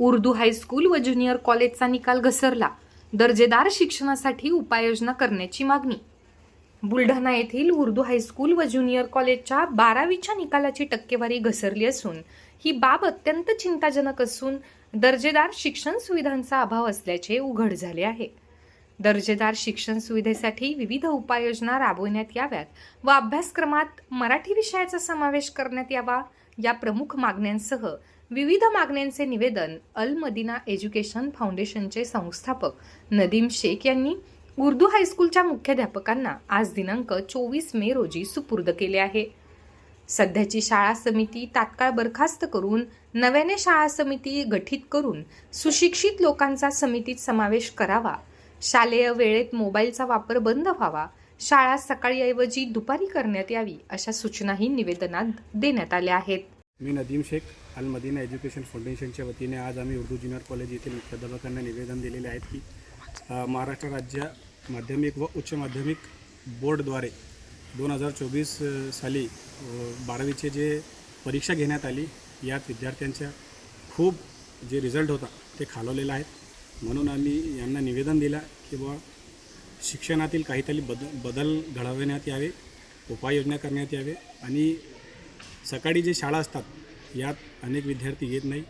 Urdu high school व junior कॉलेजचा निकाल घसरला. दर्जेदार शिक्षणासाठी उपाययोजना करण्याची मागणी. बुलढाणा येथील उर्दू हायस्कूल व ज्युनियर कॉलेजच्या बारावीच्या निकालाची टक्केवारी घसरली असून ही बाब अत्यंत चिंताजनक असून दर्जेदार शिक्षण सुविधांचा अभाव असल्याचे उघड झाले आहे. दर्जेदार शिक्षण सुविधेसाठी विविध उपाययोजना राबवण्यात याव्यात व अभ्यासक्रमात मराठी विषयाचा समावेश करण्यात यावा या प्रमुख मागण्यांसह विविध मागण्यांचे निवेदन अल मदिना एज्युकेशन फाउंडेशनचे संस्थापक नदीम शेख यांनी उर्दू हायस्कूलच्या मुख्याध्यापकांना आज दिनांक चोवीस मे रोजी सुपूर्द केले आहे. सध्याची शाळा समिती तात्काळ बरखास्त करून नव्याने शाळा समिती गठीत करून सुशिक्षित लोकांचा समितीत समावेश करावा शालेय वेळेत मोबाईलचा वापर बंद व्हावा शाळा सकाळी ऐवजी दुपारी करण्यात यावी अशा सूचनाही निवेदनात देण्यात आल्या आहेत. मी नदीम शेख अल मदीना एज्युकेशन फाउंडेशनच्या वतीने आज आम्ही उर्दू ज्युनियर कॉलेज येथील मुख्याध्यापकांना निवेदन दिलेले आहेत की महाराष्ट्र राज्य माध्यमिक व उच्च माध्यमिक बोर्डद्वारे दोन हजार चोवीस साली बारावीचे जे परीक्षा घेण्यात आली यात विद्यार्थ्यांच्या खूप जे रिझल्ट होता ते खालवलेला आहेत म्हणून आम्ही यांना निवेदन दिलं की बा शिक्षणातील काहीतरी बद बदल घडवण्यात यावे उपाययोजना करण्यात यावे आणि सकाळी जे शाळा असतात यात अनेक विद्यार्थी येत नाही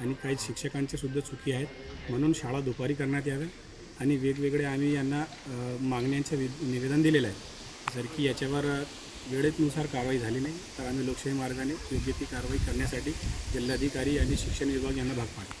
आणि काही शिक्षकांच्यासुद्धा चुकी आहेत. म्हणून शाळा दुपारी करण्यात याव्या आणि वेगवेगळे आम्ही यांना मागण्यांचं वि निवेदन दिलेलं आहे. जर की याच्यावर वेळेतनुसार कारवाई झाली नाही तर आम्ही लोकशाही मार्गाने योग्य ती कारवाई करण्यासाठी जिल्हाधिकारी आणि शिक्षण विभाग यांना भाग पाडतो